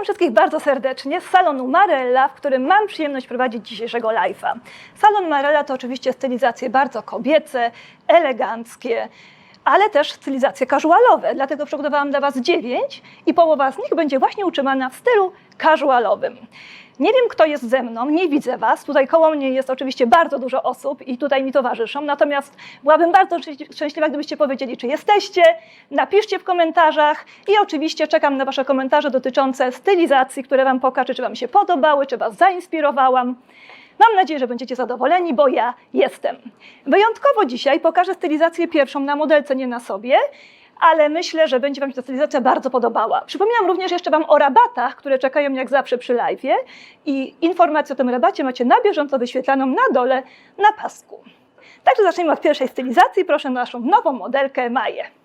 Witam wszystkich bardzo serdecznie z salonu Marella, w którym mam przyjemność prowadzić dzisiejszego live'a. Salon Marella to oczywiście stylizacje bardzo kobiece, eleganckie, ale też stylizacje casualowe. Dlatego przygotowałam dla Was dziewięć i połowa z nich będzie właśnie utrzymana w stylu casualowym. Nie wiem, kto jest ze mną, nie widzę Was. Tutaj koło mnie jest oczywiście bardzo dużo osób i tutaj mi towarzyszą. Natomiast byłabym bardzo szczęśli- szczęśliwa, gdybyście powiedzieli, czy jesteście. Napiszcie w komentarzach i oczywiście czekam na Wasze komentarze dotyczące stylizacji, które Wam pokażę, czy Wam się podobały, czy Was zainspirowałam. Mam nadzieję, że będziecie zadowoleni, bo ja jestem. Wyjątkowo dzisiaj pokażę stylizację pierwszą na modelce, nie na sobie, ale myślę, że będzie Wam się ta stylizacja bardzo podobała. Przypominam również jeszcze Wam o rabatach, które czekają jak zawsze przy live'ie i informację o tym rabacie macie na bieżąco wyświetlaną na dole na pasku. Także zacznijmy od pierwszej stylizacji. Proszę naszą nową modelkę Maję.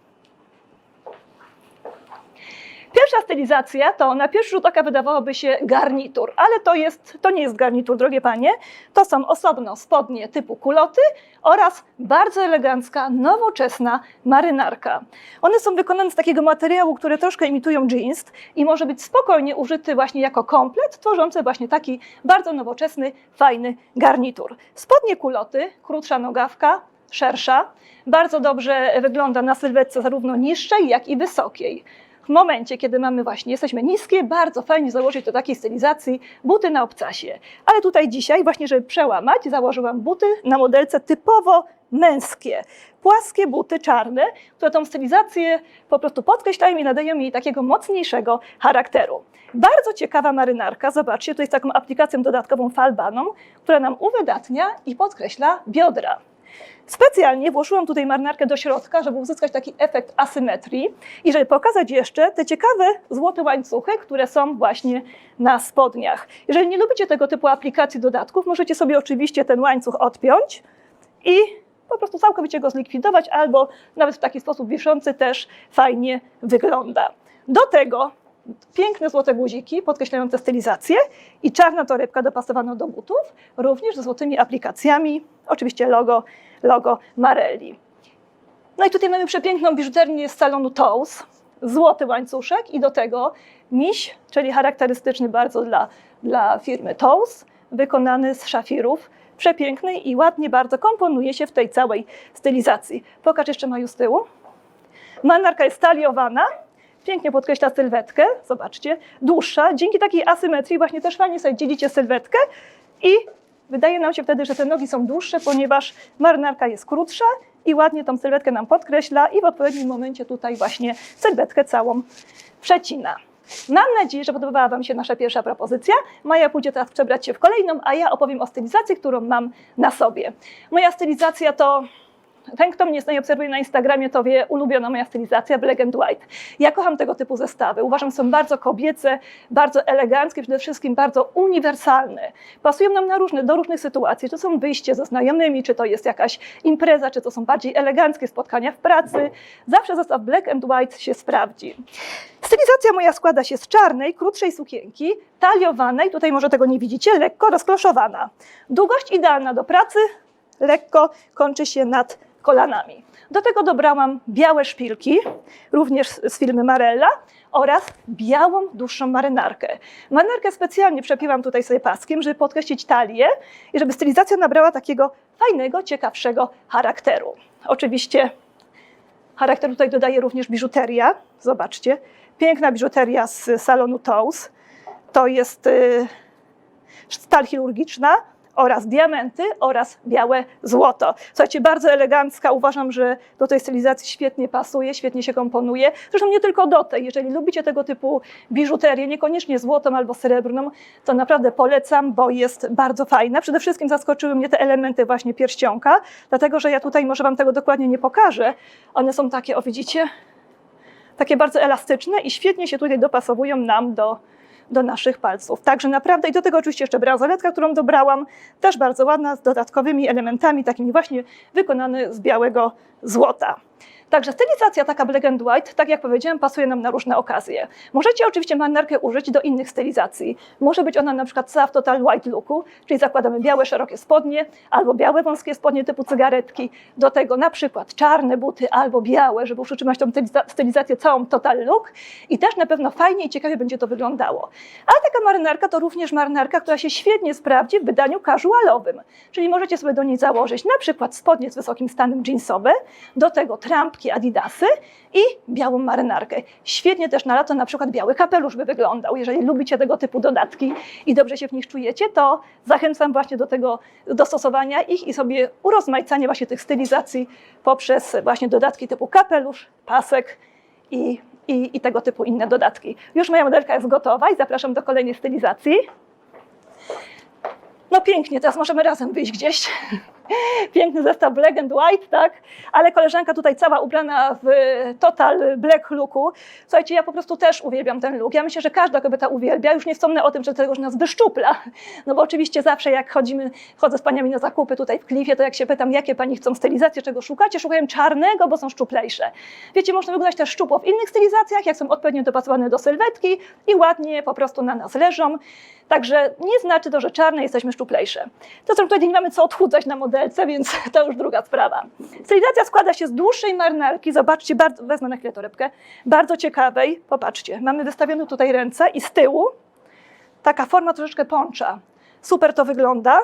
Pierwsza stylizacja to na pierwszy rzut oka wydawałoby się garnitur, ale to, jest, to nie jest garnitur, drogie panie. To są osobno spodnie typu kuloty oraz bardzo elegancka, nowoczesna marynarka. One są wykonane z takiego materiału, który troszkę imitują jeans i może być spokojnie użyty właśnie jako komplet, tworzący właśnie taki bardzo nowoczesny, fajny garnitur. Spodnie kuloty, krótsza nogawka, szersza, bardzo dobrze wygląda na sylwetce zarówno niższej, jak i wysokiej. W momencie, kiedy mamy właśnie, jesteśmy niskie, bardzo fajnie założyć do takiej stylizacji buty na obcasie. Ale tutaj dzisiaj, właśnie żeby przełamać, założyłam buty na modelce typowo męskie. Płaskie buty czarne, które tą stylizację po prostu podkreślają i nadają jej takiego mocniejszego charakteru. Bardzo ciekawa marynarka, zobaczcie, tutaj z taką aplikacją dodatkową falbaną, która nam uwydatnia i podkreśla biodra. Specjalnie włożyłam tutaj marynarkę do środka, żeby uzyskać taki efekt asymetrii i żeby pokazać jeszcze te ciekawe złote łańcuchy, które są właśnie na spodniach. Jeżeli nie lubicie tego typu aplikacji dodatków, możecie sobie oczywiście ten łańcuch odpiąć i po prostu całkowicie go zlikwidować, albo nawet w taki sposób wiszący też fajnie wygląda. Do tego piękne złote guziki podkreślające stylizację i czarna torebka dopasowana do butów, również ze złotymi aplikacjami, oczywiście logo, logo Marelli. No i tutaj mamy przepiękną biżuterię z salonu Toes, złoty łańcuszek i do tego miś, czyli charakterystyczny bardzo dla, dla firmy Toes, wykonany z szafirów, przepiękny i ładnie bardzo komponuje się w tej całej stylizacji. Pokaż jeszcze Maju z tyłu. Marynarka jest taliowana, pięknie podkreśla sylwetkę, zobaczcie, dłuższa. Dzięki takiej asymetrii właśnie też fajnie sobie dzielicie sylwetkę i wydaje nam się wtedy, że te nogi są dłuższe, ponieważ marynarka jest krótsza i ładnie tą sylwetkę nam podkreśla i w odpowiednim momencie tutaj właśnie sylwetkę całą przecina. Mam nadzieję, że podobała Wam się nasza pierwsza propozycja. Maja pójdzie teraz przebrać się w kolejną, a ja opowiem o stylizacji, którą mam na sobie. Moja stylizacja to ten, kto mnie zna i obserwuje na Instagramie, to wie, ulubiona moja stylizacja Black and White. Ja kocham tego typu zestawy. Uważam, że są bardzo kobiece, bardzo eleganckie, przede wszystkim bardzo uniwersalne. Pasują nam na różne, do różnych sytuacji. Czy są wyjście ze znajomymi, czy to jest jakaś impreza, czy to są bardziej eleganckie spotkania w pracy. Zawsze zestaw Black and White się sprawdzi. Stylizacja moja składa się z czarnej, krótszej sukienki, taliowanej, tutaj może tego nie widzicie, lekko rozkloszowana. Długość idealna do pracy, lekko kończy się nad kolanami. Do tego dobrałam białe szpilki, również z firmy Marella, oraz białą, dłuższą marynarkę. Marynarkę specjalnie przepiłam tutaj sobie paskiem, żeby podkreślić talię i żeby stylizacja nabrała takiego fajnego, ciekawszego charakteru. Oczywiście charakter tutaj dodaje również biżuteria. Zobaczcie, piękna biżuteria z salonu Toes. To jest y, stal chirurgiczna oraz diamenty oraz białe złoto. Słuchajcie, bardzo elegancka. Uważam, że do tej stylizacji świetnie pasuje, świetnie się komponuje. Zresztą nie tylko do tej. Jeżeli lubicie tego typu biżuterię, niekoniecznie złotą albo srebrną, to naprawdę polecam, bo jest bardzo fajna. Przede wszystkim zaskoczyły mnie te elementy właśnie pierścionka, dlatego że ja tutaj może Wam tego dokładnie nie pokażę. One są takie, o widzicie, takie bardzo elastyczne i świetnie się tutaj dopasowują nam do, do naszych palców. Także naprawdę, i do tego oczywiście jeszcze bransoletka, którą dobrałam, też bardzo ładna, z dodatkowymi elementami, takimi właśnie wykonane z białego złota. Także stylizacja taka black and white, tak jak powiedziałem, pasuje nam na różne okazje. Możecie oczywiście marynarkę użyć do innych stylizacji. Może być ona na przykład cała w total white looku, czyli zakładamy białe, szerokie spodnie, albo białe, wąskie spodnie typu cygaretki. Do tego na przykład czarne buty albo białe, żeby utrzymać tą styliza- stylizację całą total look. I też na pewno fajnie i ciekawie będzie to wyglądało. Ale taka marynarka to również marynarka, która się świetnie sprawdzi w wydaniu casualowym. Czyli możecie sobie do niej założyć na przykład spodnie z wysokim stanem jeansowe, do tego trampki adidasy i białą marynarkę. Świetnie też na lato na przykład biały kapelusz by wyglądał. Jeżeli lubicie tego typu dodatki i dobrze się w nich czujecie, to zachęcam właśnie do tego dostosowania ich i sobie urozmaicania właśnie tych stylizacji poprzez właśnie dodatki typu kapelusz, pasek i, i, i tego typu inne dodatki. Już moja modelka jest gotowa i zapraszam do kolejnej stylizacji. No pięknie, teraz możemy razem wyjść gdzieś. Piękny zestaw black and white, tak? Ale koleżanka tutaj cała ubrana w total black looku. Słuchajcie, ja po prostu też uwielbiam ten look. Ja myślę, że każda kobieta uwielbia. Już nie wspomnę o tym, że tego już nas wyszczupla. No bo oczywiście zawsze jak chodzimy, chodzę z paniami na zakupy tutaj w klifie, to jak się pytam, jakie pani chcą stylizacje, czego szukacie, szukają czarnego, bo są szczuplejsze. Wiecie, można wyglądać też szczupło w innych stylizacjach, jak są odpowiednio dopasowane do sylwetki i ładnie po prostu na nas leżą. Także nie znaczy to, że czarne jesteśmy szczuplejsze. To, co tutaj nie mamy co odchudzać na więc to już druga sprawa. Stylizacja składa się z dłuższej marynarki. Zobaczcie, bardzo, wezmę na chwilę torebkę. Bardzo ciekawej. Popatrzcie, mamy wystawione tutaj ręce i z tyłu taka forma troszeczkę poncza. Super to wygląda.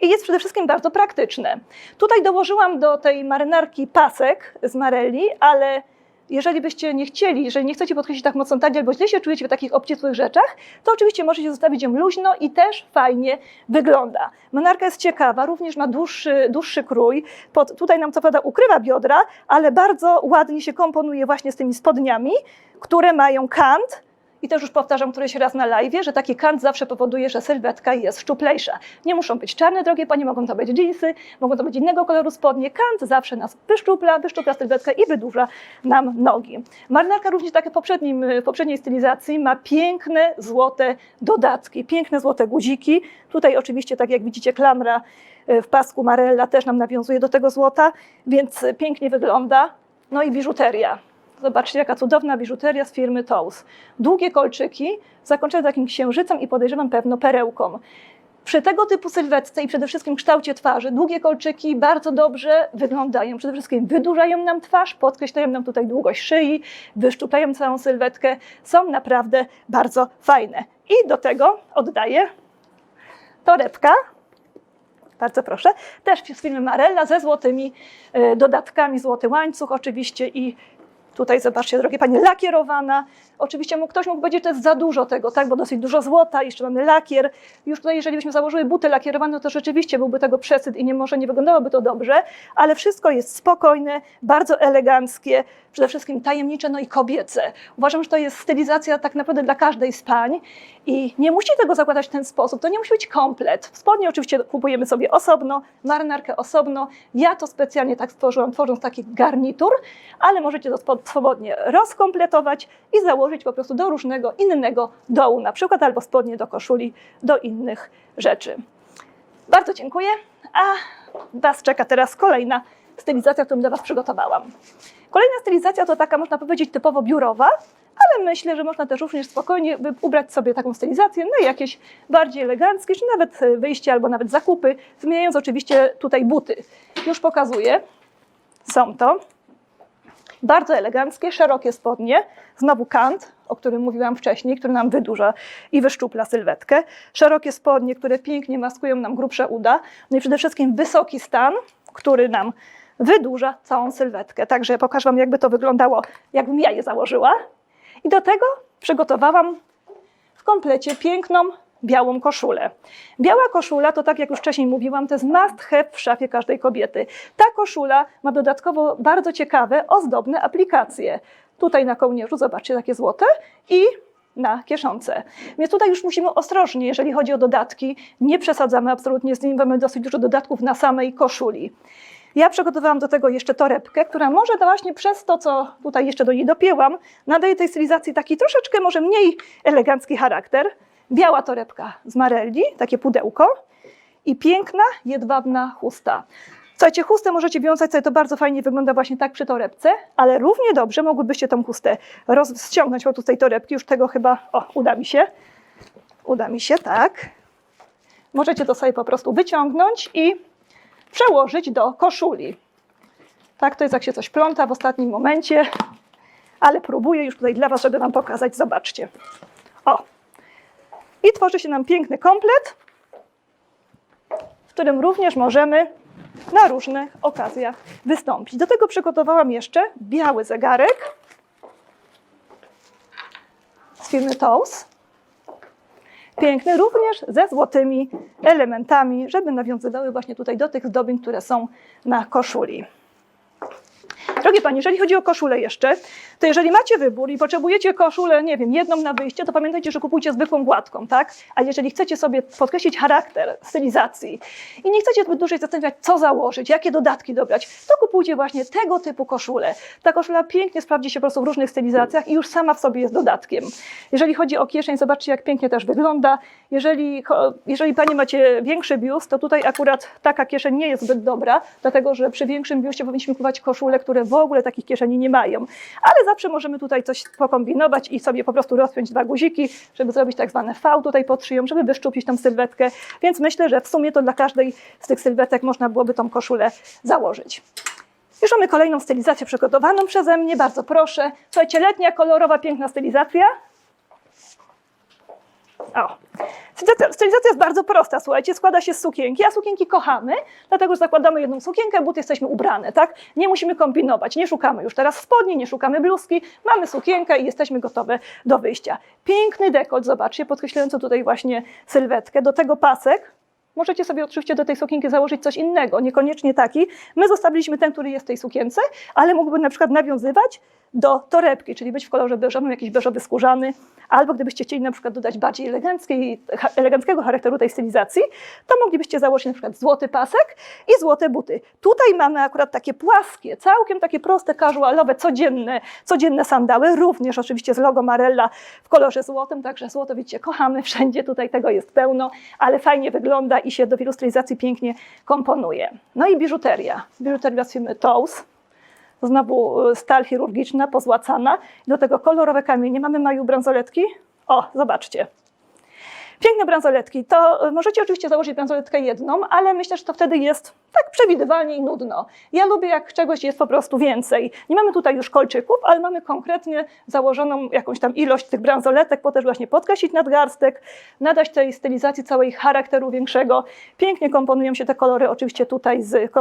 I jest przede wszystkim bardzo praktyczne. Tutaj dołożyłam do tej marynarki pasek z Marelli, ale jeżeli byście nie chcieli, jeżeli nie chcecie podkreślić tak mocno talii, albo źle się czujecie w takich obcisłych rzeczach, to oczywiście możecie zostawić ją luźno i też fajnie wygląda. Marynarka jest ciekawa, również ma dłuższy, dłuższy krój. Pod, tutaj nam co prawda ukrywa biodra, ale bardzo ładnie się komponuje właśnie z tymi spodniami, które mają kant, i też już powtarzam któryś raz na live, że taki kant zawsze powoduje, że sylwetka jest szczuplejsza. Nie muszą być czarne, drogie panie, mogą to być jeansy, mogą to być innego koloru spodnie. Kant zawsze nas wyszczupla, wyszczupla sylwetkę i wydłuża nam nogi. Marynarka również tak jak w poprzedniej stylizacji ma piękne złote dodatki, piękne złote guziki. Tutaj oczywiście, tak jak widzicie, klamra e, w pasku Marella też nam nawiązuje do tego złota, więc pięknie wygląda. No i biżuteria. Zobaczcie, jaka cudowna biżuteria z firmy Tous. Długie kolczyki, zakończone takim księżycem i podejrzewam pewno perełką. Przy tego typu sylwetce i przede wszystkim kształcie twarzy, długie kolczyki bardzo dobrze wyglądają. Przede wszystkim wydłużają nam twarz, podkreślają nam tutaj długość szyi, wyszczuplają całą sylwetkę. Są naprawdę bardzo fajne. I do tego oddaję torebka. Bardzo proszę. Też z firmy Marella ze złotymi e, dodatkami, złoty łańcuch oczywiście i Tutaj zobaczcie, drogie panie, lakierowana. Oczywiście mógł, ktoś mógł powiedzieć, że to jest za dużo tego, tak, bo dosyć dużo złota, jeszcze mamy lakier. Już tutaj, jeżeli byśmy założyły buty lakierowane, to rzeczywiście byłby tego przesyt i nie może nie wyglądałoby to dobrze, ale wszystko jest spokojne, bardzo eleganckie, przede wszystkim tajemnicze, no i kobiece. Uważam, że to jest stylizacja tak naprawdę dla każdej z pań i nie musi tego zakładać w ten sposób, to nie musi być komplet. Spodnie oczywiście kupujemy sobie osobno, marynarkę osobno. Ja to specjalnie tak stworzyłam, tworząc taki garnitur, ale możecie to spod- swobodnie rozkompletować i założyć po prostu do różnego innego dołu, na przykład albo spodnie do koszuli, do innych rzeczy. Bardzo dziękuję, a Was czeka teraz kolejna stylizacja, którą dla Was przygotowałam. Kolejna stylizacja to taka, można powiedzieć, typowo biurowa, ale myślę, że można też również spokojnie ubrać sobie taką stylizację na jakieś bardziej eleganckie, czy nawet e, wyjście albo nawet zakupy, zmieniając oczywiście tutaj buty. Już pokazuję. Są to bardzo eleganckie, szerokie spodnie, znowu kant, o którym mówiłam wcześniej, który nam wydłuża i wyszczupla sylwetkę. Szerokie spodnie, które pięknie maskują nam grubsze uda. No i przede wszystkim wysoki stan, który nam wydłuża całą sylwetkę. Także pokażę Wam, jakby to wyglądało, jakbym ja je założyła. I do tego przygotowałam w komplecie piękną białą koszulę. Biała koszula to, tak jak już wcześniej mówiłam, to jest must have w szafie każdej kobiety. Ta koszula ma dodatkowo bardzo ciekawe, ozdobne aplikacje. Tutaj na kołnierzu, zobaczcie, takie złote i na kieszonce. Więc tutaj już musimy ostrożnie, jeżeli chodzi o dodatki. Nie przesadzamy absolutnie z nimi, bo mamy dosyć dużo dodatków na samej koszuli. Ja przygotowałam do tego jeszcze torebkę, która może właśnie przez to, co tutaj jeszcze do niej dopięłam, nadaje tej stylizacji taki troszeczkę może mniej elegancki charakter. Biała torebka z Marelli, takie pudełko i piękna jedwabna chusta. Słuchajcie, chustę możecie wiązać sobie, to bardzo fajnie wygląda właśnie tak przy torebce, ale równie dobrze mogłybyście tą chustę roz- ściągnąć po tej torebki, już tego chyba, o, uda mi się, uda mi się, tak. Możecie to sobie po prostu wyciągnąć i przełożyć do koszuli. Tak, to jest jak się coś pląta w ostatnim momencie, ale próbuję już tutaj dla Was, żeby Wam pokazać, zobaczcie. I tworzy się nam piękny komplet, w którym również możemy na różnych okazjach wystąpić. Do tego przygotowałam jeszcze biały zegarek z firmy Tows. Piękny, również ze złotymi elementami, żeby nawiązywały właśnie tutaj do tych zdobień, które są na koszuli. Drogie Panie, jeżeli chodzi o koszulę jeszcze, to jeżeli macie wybór i potrzebujecie koszulę, nie wiem, jedną na wyjście, to pamiętajcie, że kupujcie zwykłą gładką, tak? A jeżeli chcecie sobie podkreślić charakter stylizacji i nie chcecie zbyt dłużej zastanawiać, co założyć, jakie dodatki dobrać, to kupujcie właśnie tego typu koszulę. Ta koszula pięknie sprawdzi się po prostu w różnych stylizacjach i już sama w sobie jest dodatkiem. Jeżeli chodzi o kieszeń, zobaczcie, jak pięknie też wygląda. Jeżeli, jeżeli Panie macie większy biust, to tutaj akurat taka kieszeń nie jest zbyt dobra, dlatego że przy większym biustie powinniśmy kupować koszule, które w ogóle takich kieszeni nie mają. Ale zawsze możemy tutaj coś pokombinować i sobie po prostu rozpiąć dwa guziki, żeby zrobić tak zwane V tutaj pod szyją, żeby wyszczuplić tą sylwetkę. Więc myślę, że w sumie to dla każdej z tych sylwetek można byłoby tą koszulę założyć. Już mamy kolejną stylizację przygotowaną przeze mnie, bardzo proszę. Słuchajcie, letnia, kolorowa, piękna stylizacja. O. Stylizacja, jest bardzo prosta, słuchajcie, składa się z sukienki, a sukienki kochamy, dlatego że zakładamy jedną sukienkę, but jesteśmy ubrane, tak? Nie musimy kombinować, nie szukamy już teraz spodni, nie szukamy bluzki, mamy sukienkę i jesteśmy gotowe do wyjścia. Piękny dekolt, zobaczcie, podkreślający tutaj właśnie sylwetkę, do tego pasek, Możecie sobie oczywiście do tej sukienki założyć coś innego, niekoniecznie taki. My zostawiliśmy ten, który jest w tej sukience, ale mógłby na przykład nawiązywać do torebki, czyli być w kolorze beżowym, jakiś beżowy skórzany, albo gdybyście chcieli na przykład dodać bardziej eleganckiego charakteru tej stylizacji, to moglibyście założyć na przykład złoty pasek i złote buty. Tutaj mamy akurat takie płaskie, całkiem takie proste, casualowe, codzienne, codzienne sandały, również oczywiście z logo Marella w kolorze złotym, także złoto widzicie, kochamy wszędzie, tutaj tego jest pełno, ale fajnie wygląda i się do wielu stylizacji pięknie komponuje. No i biżuteria. Biżuteria z firmy Tows. Znowu y, stal chirurgiczna, pozłacana. Do tego kolorowe kamienie. Mamy maju bransoletki. O, zobaczcie. Piękne bransoletki. To y, możecie oczywiście założyć bransoletkę jedną, ale myślę, że to wtedy jest tak przewidywalnie i nudno. Ja lubię, jak czegoś jest po prostu więcej. Nie mamy tutaj już kolczyków, ale mamy konkretnie założoną jakąś tam ilość tych bransoletek, po też właśnie podkreślić nadgarstek, nadać tej stylizacji całej charakteru większego. Pięknie komponują się te kolory oczywiście tutaj z,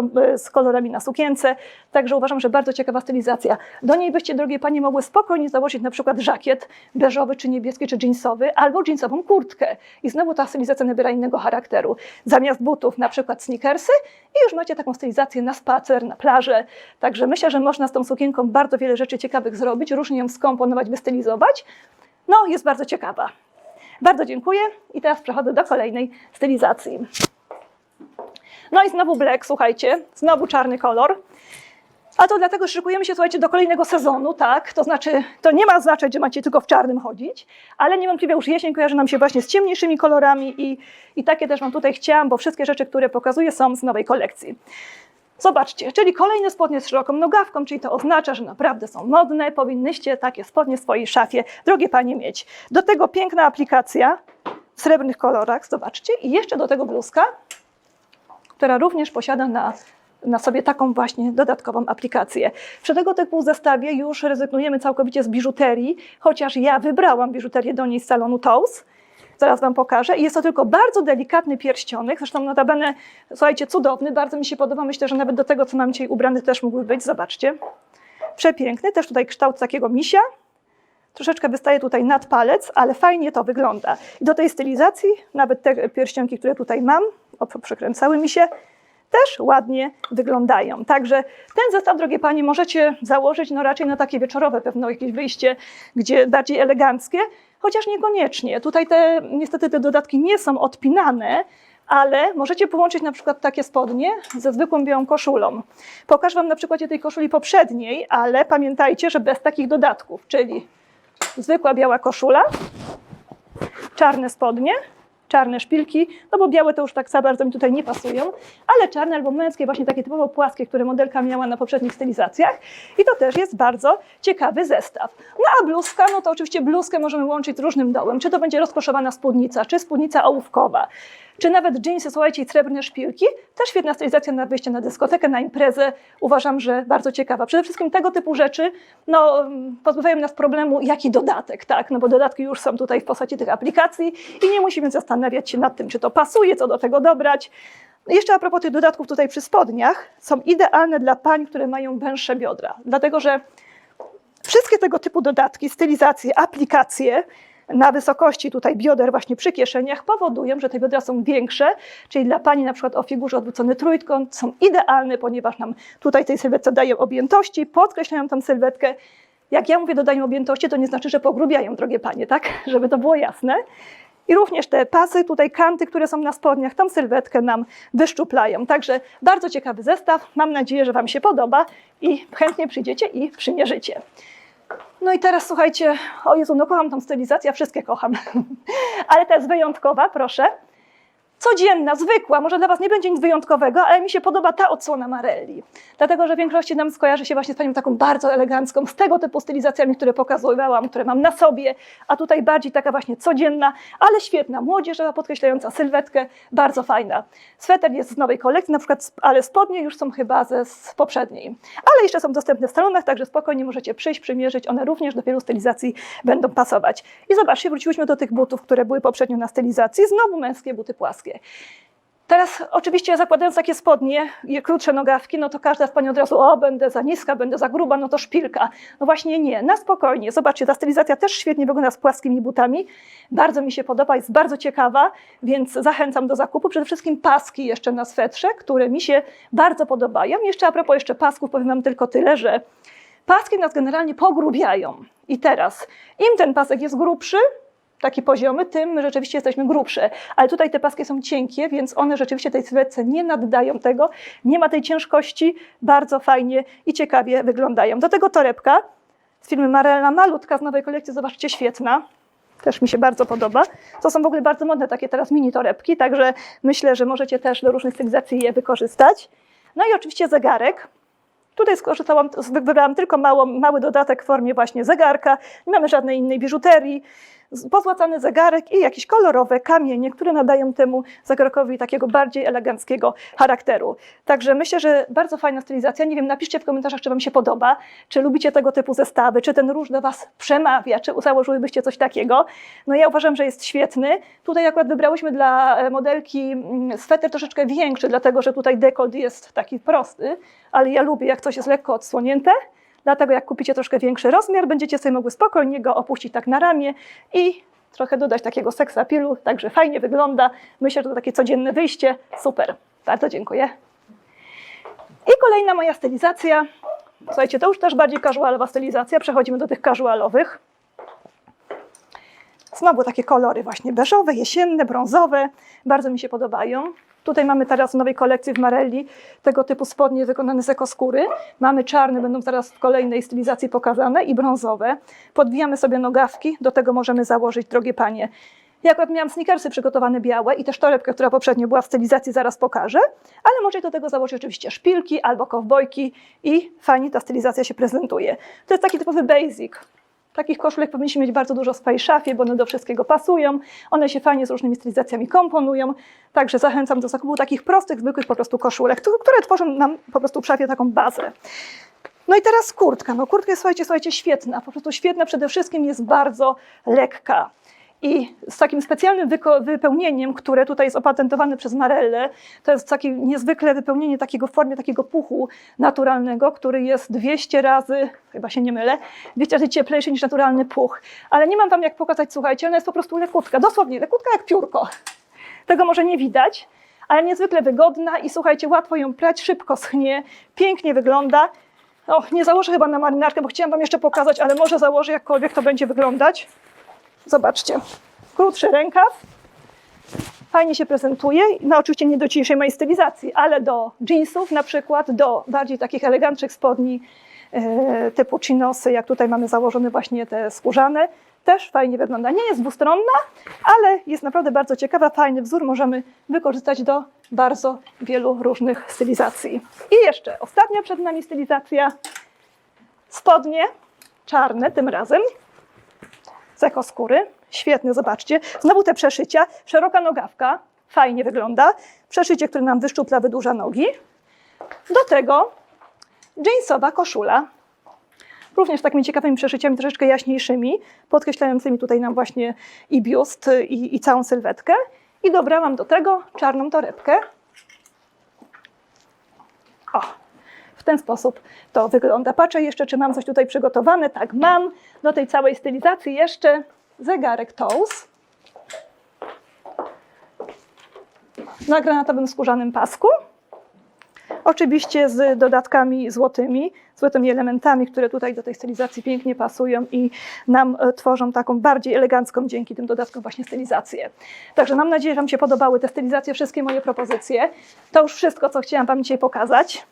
z kolorami na sukience, także uważam, że bardzo ciekawa stylizacja. Do niej byście, drogie panie, mogły spokojnie założyć na przykład żakiet beżowy, czy niebieski, czy jeansowy, albo jeansową kurtkę. I znowu ta stylizacja nabiera innego charakteru. Zamiast butów na przykład sneakersy i już macie taką stylizację na spacer, na plażę. Także myślę, że można z tą sukienką bardzo wiele rzeczy ciekawych zrobić, różnie ją skomponować, wystylizować. No, jest bardzo ciekawa. Bardzo dziękuję i teraz przechodzę do kolejnej stylizacji. No i znowu black, słuchajcie, znowu czarny kolor. A to dlatego szykujemy się, słuchajcie, do kolejnego sezonu, tak? To znaczy, to nie ma znaczyć, że macie tylko w czarnym chodzić, ale niewątpliwie już jesień kojarzy nam się właśnie z ciemniejszymi kolorami i, i takie też Wam tutaj chciałam, bo wszystkie rzeczy, które pokazuję są z nowej kolekcji. Zobaczcie, czyli kolejne spodnie z szeroką nogawką, czyli to oznacza, że naprawdę są modne, powinnyście takie spodnie w swojej szafie, drogie Panie, mieć. Do tego piękna aplikacja w srebrnych kolorach, zobaczcie, i jeszcze do tego bluzka, która również posiada na, na sobie taką właśnie dodatkową aplikację. Przy tego typu zestawie już rezygnujemy całkowicie z biżuterii, chociaż ja wybrałam biżuterię do niej z salonu Tows. Zaraz Wam pokażę. I jest to tylko bardzo delikatny pierścionek, zresztą notabene, słuchajcie, cudowny, bardzo mi się podoba. Myślę, że nawet do tego, co mam dzisiaj ubrany, też mógłby być. Zobaczcie. Przepiękny, też tutaj kształt takiego misia. Troszeczkę wystaje tutaj nad palec, ale fajnie to wygląda. I do tej stylizacji, nawet te pierścionki, które tutaj mam, o, mi się, też ładnie wyglądają. Także ten zestaw, drogie Panie, możecie założyć no raczej na takie wieczorowe pewno jakieś wyjście, gdzie bardziej eleganckie, chociaż niekoniecznie. Tutaj te, niestety te dodatki nie są odpinane, ale możecie połączyć na przykład takie spodnie ze zwykłą białą koszulą. Pokażę Wam na przykładzie tej koszuli poprzedniej, ale pamiętajcie, że bez takich dodatków, czyli zwykła biała koszula, czarne spodnie czarne szpilki, no bo białe to już tak za bardzo mi tutaj nie pasują, ale czarne albo męskie, właśnie takie typowo płaskie, które modelka miała na poprzednich stylizacjach i to też jest bardzo ciekawy zestaw. No a bluzka, no to oczywiście bluzkę możemy łączyć z różnym dołem, czy to będzie rozkoszowana spódnica, czy spódnica ołówkowa, czy nawet dżinsy, słuchajcie, i srebrne szpilki. Też świetna stylizacja na wyjście na dyskotekę, na imprezę. Uważam, że bardzo ciekawa. Przede wszystkim tego typu rzeczy no, pozbawiają nas problemu, jaki dodatek, tak? No bo dodatki już są tutaj w postaci tych aplikacji i nie musimy zastanawiać się nad tym, czy to pasuje, co do tego dobrać. Jeszcze a propos tych dodatków tutaj przy spodniach, są idealne dla pań, które mają węższe biodra, dlatego że wszystkie tego typu dodatki, stylizacje, aplikacje na wysokości tutaj bioder właśnie przy kieszeniach powodują, że te biodra są większe, czyli dla pani na przykład o figurze odwrócony trójkąt są idealne, ponieważ nam tutaj tej sylwetce dają objętości, podkreślają tą sylwetkę. Jak ja mówię dodają objętości, to nie znaczy, że pogrubiają, drogie panie, tak? Żeby to było jasne. I również te pasy, tutaj kanty, które są na spodniach, tą sylwetkę nam wyszczuplają. Także bardzo ciekawy zestaw. Mam nadzieję, że Wam się podoba i chętnie przyjdziecie i przymierzycie. No i teraz słuchajcie, o Jezu, no kocham tą stylizację, ja wszystkie kocham, ale ta jest wyjątkowa, proszę. Codzienna, zwykła, może dla Was nie będzie nic wyjątkowego, ale mi się podoba ta odsłona Marelli. Dlatego, że w większości nam skojarzy się właśnie z Panią taką bardzo elegancką, z tego typu stylizacjami, które pokazywałam, które mam na sobie, a tutaj bardziej taka właśnie codzienna, ale świetna, młodzieżowa, podkreślająca sylwetkę, bardzo fajna. Sweter jest z nowej kolekcji, na przykład, ale spodnie już są chyba ze z poprzedniej. Ale jeszcze są dostępne w salonach, także spokojnie możecie przyjść, przymierzyć, one również do wielu stylizacji będą pasować. I zobaczcie, wróciłyśmy do tych butów, które były poprzednio na stylizacji, znowu męskie buty płaskie. Teraz oczywiście zakładając takie spodnie krótsze nogawki, no to każda z Pani od razu, o będę za niska, będę za gruba, no to szpilka. No właśnie nie, na spokojnie. Zobaczcie, ta stylizacja też świetnie wygląda z płaskimi butami. Bardzo mi się podoba, jest bardzo ciekawa, więc zachęcam do zakupu. Przede wszystkim paski jeszcze na swetrze, które mi się bardzo podobają. Jeszcze a propos jeszcze pasków, powiem Wam tylko tyle, że paski nas generalnie pogrubiają. I teraz, im ten pasek jest grubszy, taki poziomy, tym rzeczywiście jesteśmy grubsze. Ale tutaj te paski są cienkie, więc one rzeczywiście tej sylwetce nie naddają tego, nie ma tej ciężkości, bardzo fajnie i ciekawie wyglądają. Do tego torebka z firmy Marella, malutka z nowej kolekcji, zobaczcie, świetna. Też mi się bardzo podoba. To są w ogóle bardzo modne takie teraz mini torebki, także myślę, że możecie też do różnych stylizacji je wykorzystać. No i oczywiście zegarek. Tutaj skorzystałam, wybrałam tylko mało, mały dodatek w formie właśnie zegarka. Nie mamy żadnej innej biżuterii. Pozłacany zegarek i jakieś kolorowe kamienie, które nadają temu zegarkowi takiego bardziej eleganckiego charakteru. Także myślę, że bardzo fajna stylizacja. Nie wiem, napiszcie w komentarzach, czy Wam się podoba, czy lubicie tego typu zestawy, czy ten róż do Was przemawia, czy założyłybyście coś takiego. No ja uważam, że jest świetny. Tutaj akurat wybrałyśmy dla e, modelki mm, sweter troszeczkę większy, dlatego że tutaj dekolt jest taki prosty, ale ja lubię, jak coś jest lekko odsłonięte. Dlatego jak kupicie troszkę większy rozmiar, będziecie sobie mogły spokojnie go opuścić tak na ramię i trochę dodać takiego seks appealu, także fajnie wygląda. Myślę, że to takie codzienne wyjście. Super. Bardzo dziękuję. I kolejna moja stylizacja. Słuchajcie, to już też bardziej casualowa stylizacja. Przechodzimy do tych casualowych. Znowu takie kolory właśnie beżowe, jesienne, brązowe. Bardzo mi się podobają. Tutaj mamy teraz w nowej kolekcji w Marelli tego typu spodnie wykonane z ekoskóry. Mamy czarne, będą zaraz w kolejnej stylizacji pokazane i brązowe. Podbijamy sobie nogawki, do tego możemy założyć, drogie panie, ja akurat miałam sneakersy przygotowane białe i też torebkę, która poprzednio była w stylizacji, zaraz pokażę, ale możecie do tego założyć oczywiście szpilki albo kowbojki i fajnie ta stylizacja się prezentuje. To jest taki typowy basic. Takich koszulek powinniśmy mieć bardzo dużo w swojej szafie, bo one do wszystkiego pasują. One się fajnie z różnymi stylizacjami komponują. Także zachęcam do zakupu takich prostych, zwykłych po prostu koszulek, które tworzą nam po prostu w szafie taką bazę. No i teraz kurtka. No kurtka słuchajcie, słuchajcie, świetna. Po prostu świetna. Przede wszystkim jest bardzo lekka. I z takim specjalnym wypełnieniem, które tutaj jest opatentowane przez Marelle, to jest takie niezwykle wypełnienie takiego w formie takiego puchu naturalnego, który jest 200 razy, chyba się nie mylę, 200 razy cieplejszy niż naturalny puch. Ale nie mam wam jak pokazać, słuchajcie, ona jest po prostu lekutka, dosłownie lekutka jak piórko. Tego może nie widać, ale niezwykle wygodna i słuchajcie, łatwo ją prać, szybko schnie, pięknie wygląda. O, nie założę chyba na marynarkę, bo chciałam wam jeszcze pokazać, ale może założę jakkolwiek to będzie wyglądać. Zobaczcie, krótszy rękaw, fajnie się prezentuje, no oczywiście nie do dzisiejszej mojej stylizacji, ale do jeansów na przykład, do bardziej takich eleganczych spodni e, typu chinosy, jak tutaj mamy założone właśnie te skórzane, Też fajnie wygląda. Nie jest dwustronna, ale jest naprawdę bardzo ciekawa, fajny wzór. Możemy wykorzystać do bardzo wielu różnych stylizacji. I jeszcze ostatnia przed nami stylizacja. Spodnie czarne tym razem z ekoskóry. Świetne, zobaczcie. Znowu te przeszycia. Szeroka nogawka. Fajnie wygląda. Przeszycie, które nam wyszczupla, wydłuża nogi. Do tego jeansowa koszula. Również takimi ciekawymi przeszyciami, troszeczkę jaśniejszymi, podkreślającymi tutaj nam właśnie i biust, i, i całą sylwetkę. I dobrałam do tego czarną torebkę. O, ten sposób to wygląda. Patrzę jeszcze, czy mam coś tutaj przygotowane. Tak, mam. Do tej całej stylizacji jeszcze zegarek Toes na granatowym skórzanym pasku. Oczywiście z dodatkami złotymi, złotymi elementami, które tutaj do tej stylizacji pięknie pasują i nam e, tworzą taką bardziej elegancką dzięki tym dodatkom właśnie stylizację. Także mam nadzieję, że Wam się podobały te stylizacje, wszystkie moje propozycje. To już wszystko, co chciałam Wam dzisiaj pokazać.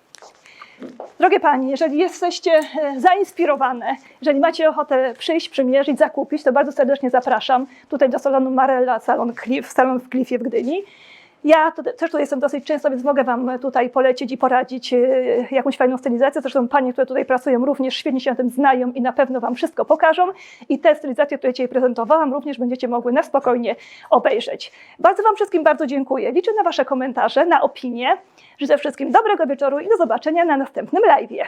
Drogie Panie, jeżeli jesteście e, zainspirowane, jeżeli macie ochotę przyjść, przymierzyć, zakupić, to bardzo serdecznie zapraszam tutaj do salonu Marella, salon, Cliff, salon w Cliffie w Gdyni. Ja też tu jestem dosyć często, więc mogę Wam tutaj polecić i poradzić e, jakąś fajną stylizację. Zresztą Panie, które tutaj pracują również świetnie się na tym znają i na pewno Wam wszystko pokażą. I te stylizacje, które dzisiaj prezentowałam, również będziecie mogły na spokojnie obejrzeć. Bardzo Wam wszystkim bardzo dziękuję. Liczę na Wasze komentarze, na opinie. Życzę wszystkim dobrego wieczoru i do zobaczenia na następnym live'ie.